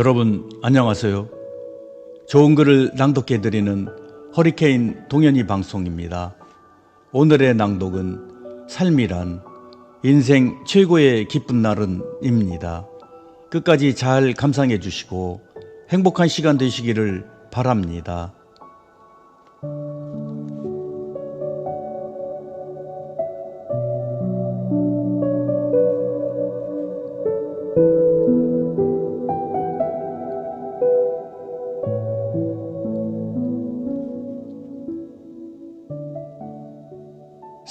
여러분 안녕하세요. 좋은 글을 낭독해 드리는 허리케인 동현이 방송입니다. 오늘의 낭독은 삶이란 인생 최고의 기쁜 날은입니다. 끝까지 잘 감상해 주시고 행복한 시간 되시기를 바랍니다.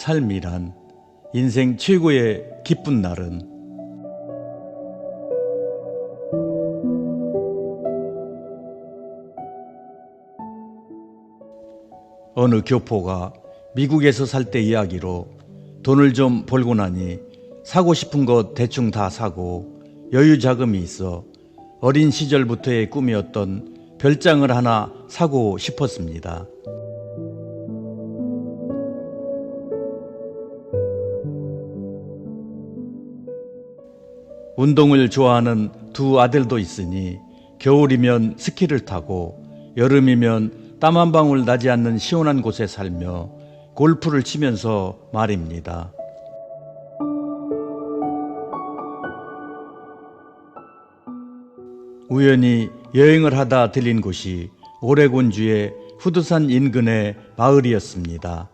삶이란 인생 최고의 기쁜 날은 어느 교포가 미국에서 살 때 이야기로 돈을 좀 벌고 나니 사고 싶은 것 대충 다 사고 여유 자금이 있어 어린 시절부터의 꿈이었던 별장을 하나 사고 싶었습니다. 운동을 좋아하는 두 아들도 있으니 겨울이면 스키를 타고 여름이면 땀 한 방울 나지 않는 시원한 곳에 살며 골프를 치면서 말입니다. 우연히 여행을 하다 들린 곳이 오레곤주의 후드산 인근의 마을이었습니다.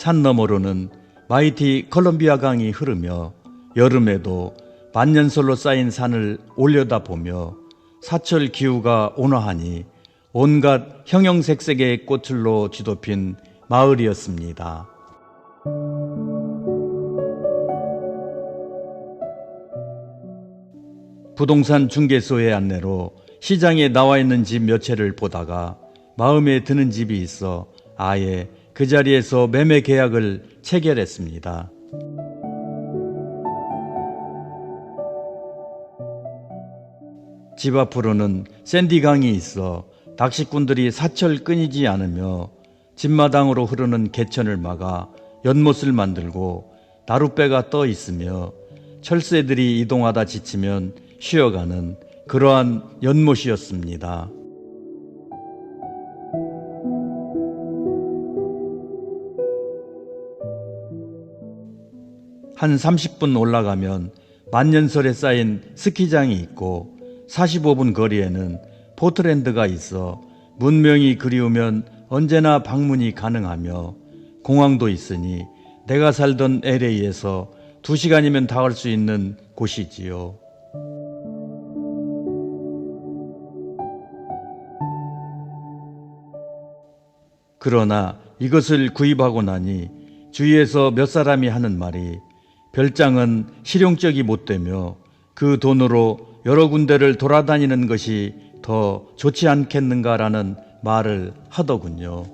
산 너머로는 마이티 컬럼비아 강이 흐르며 여름에도 만년설로 쌓인 산을 올려다보며 사철 기후가 온화하니 온갖 형형색색의 꽃들로 뒤덮인 마을이었습니다. 부동산 중개소의 안내로 시장에 나와 있는 집 몇 채를 보다가 마음에 드는 집이 있어 아예 그 자리에서 매매 계약을 체결했습니다. 집 앞으로는 샌디 강이 있어 낚시꾼들이 사철 끊이지 않으며 집마당으로 흐르는 개천을 막아 연못을 만들고 나룻배가 떠 있으며 철새들이 이동하다 지치면 쉬어가는 그러한 연못이었습니다. 한 30분 올라가면 만년설에 쌓인 스키장이 있고 45분 거리에는 포트랜드가 있어 문명이 그리우면 언제나 방문이 가능하며 공항도 있으니 내가 살던 LA에서 2시간이면 닿을 수 있는 곳이지요. 그러나 이것을 구입하고 나니 주위에서 몇 사람이 하는 말이 별장은 실용적이 못 되며 그 돈으로 여러 군데를 돌아다니는 것이 더 좋지 않겠는가라는 말을 하더군요.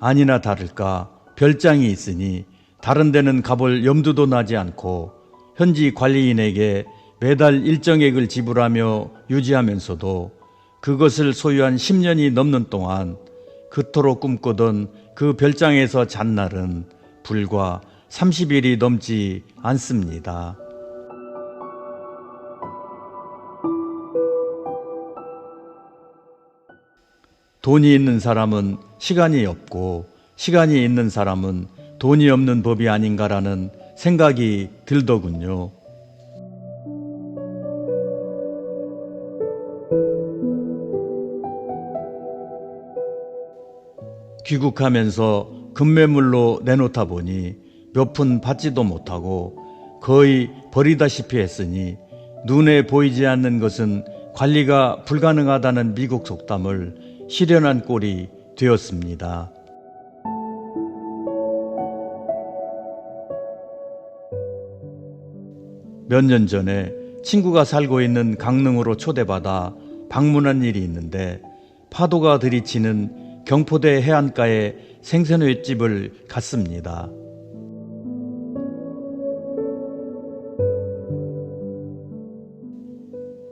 아니나 다를까 별장이 있으니 다른 데는 가볼 염두도 나지 않고 현지 관리인에게 매달 일정액을 지불하며 유지하면서도 그것을 소유한 10년이 넘는 동안 그토록 꿈꾸던 그 별장에서 잔 날은 불과 30일이 넘지 않습니다. 돈이 있는 사람은 시간이 없고 시간이 있는 사람은 돈이 없는 법이 아닌가라는 생각이 들더군요. 귀국하면서 급매물로 내놓다 보니 몇 푼 받지도 못하고 거의 버리다시피 했으니 눈에 보이지 않는 것은 관리가 불가능하다는 미국 속담을 실현한 꼴이 되었습니다. 몇 년 전에 친구가 살고 있는 강릉으로 초대받아 방문한 일이 있는데 파도가 들이치는 경포대 해안가에 생선회 집을 갔습니다.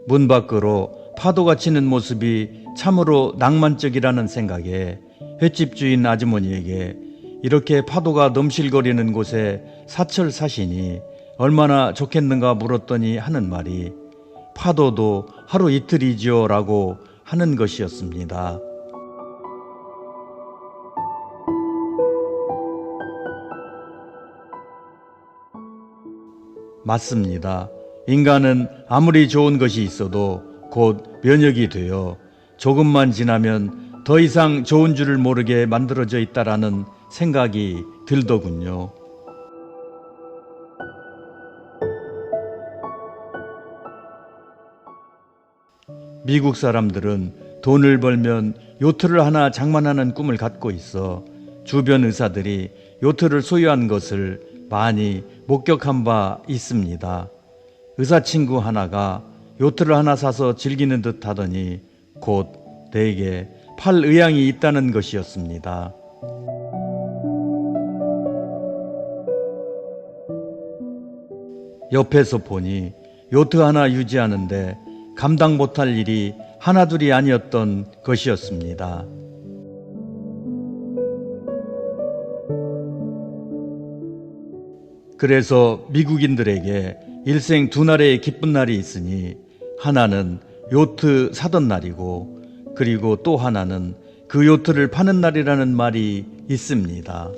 문 밖으로 파도가 치는 모습이 참으로 낭만적이라는 생각에 횟집 주인 아주머니에게 이렇게 파도가 넘실거리는 곳에 사철 사시니 얼마나 좋겠는가 물었더니 하는 말이 파도도 하루 이틀이지요 라고 하는 것이었습니다. 맞습니다. 인간은 아무리 좋은 것이 있어도 곧 면역이 되어 조금만 지나면 더 이상 좋은 줄을 모르게 만들어져 있다라는 생각이 들더군요. 미국 사람들은 돈을 벌면 요트를 하나 장만하는 꿈을 갖고 있어 주변 의사들이 요트를 소유한 것을 많이 목격한 바 있습니다. 의사 친구 하나가 요트를 하나 사서 즐기는 듯 하더니 곧 내게 팔 의향이 있다는 것이었습니다. 옆에서 보니 요트 하나 유지하는데 감당 못할 일이 하나둘이 아니었던 것이었습니다. 그래서 미국인들에게 일생 두 날의 기쁜 날이 있으니 하나는 요트 사던 날이고 그리고 또 하나는 그 요트를 파는 날이라는 말이 있습니다.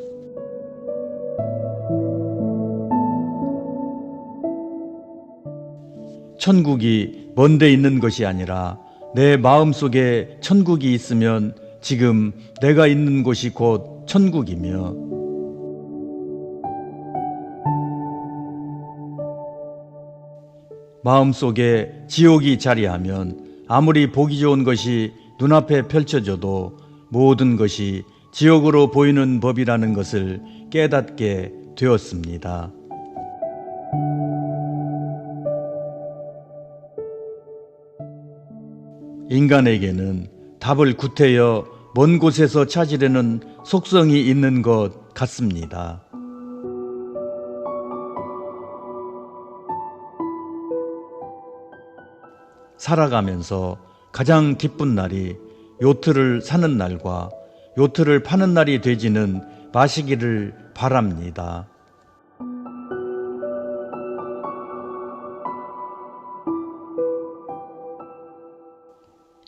천국이 먼데 있는 것이 아니라 내 마음 속에 천국이 있으면 지금 내가 있는 곳이 곧 천국이며 마음 속에 지옥이 자리하면 아무리 보기 좋은 것이 눈앞에 펼쳐져도 모든 것이 지옥으로 보이는 법이라는 것을 깨닫게 되었습니다. 인간에게는 답을 구태여 먼 곳에서 찾으려는 속성이 있는 것 같습니다. 살아가면서 가장 기쁜 날이 요트를 사는 날과 요트를 파는 날이 되지는 마시기를 바랍니다.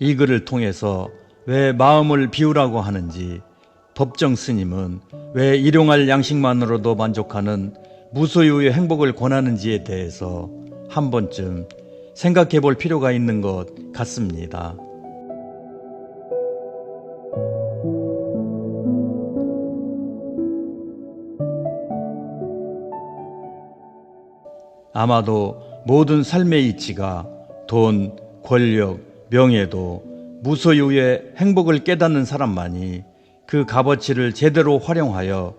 이 글을 통해서 왜 마음을 비우라고 하는지 법정 스님은 왜 일용할 양식만으로도 만족하는 무소유의 행복을 권하는지에 대해서 한 번쯤 생각해 볼 필요가 있는 것 같습니다. 아마도 모든 삶의 이치가 돈, 권력, 명예도 무소유의 행복을 깨닫는 사람만이 그 값어치를 제대로 활용하여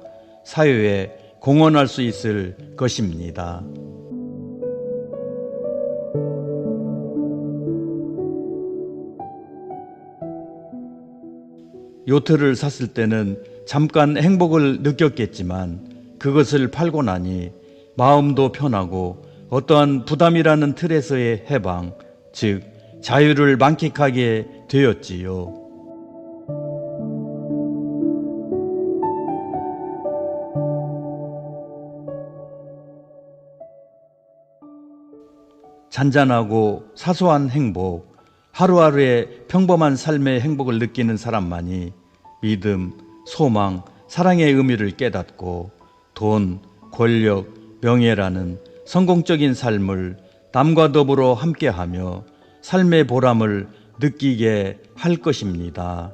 사회에 공헌할 수 있을 것입니다. 요트를 샀을 때는 잠깐 행복을 느꼈겠지만 그것을 팔고 나니 마음도 편하고 어떠한 부담이라는 틀에서의 해방, 즉 자유를 만끽하게 되었지요. 잔잔하고 사소한 행복, 하루하루의 평범한 삶의 행복을 느끼는 사람만이 믿음, 소망, 사랑의 의미를 깨닫고 돈, 권력, 명예라는 성공적인 삶을 남과 더불어 함께하며 삶의 보람을 느끼게 할 것입니다.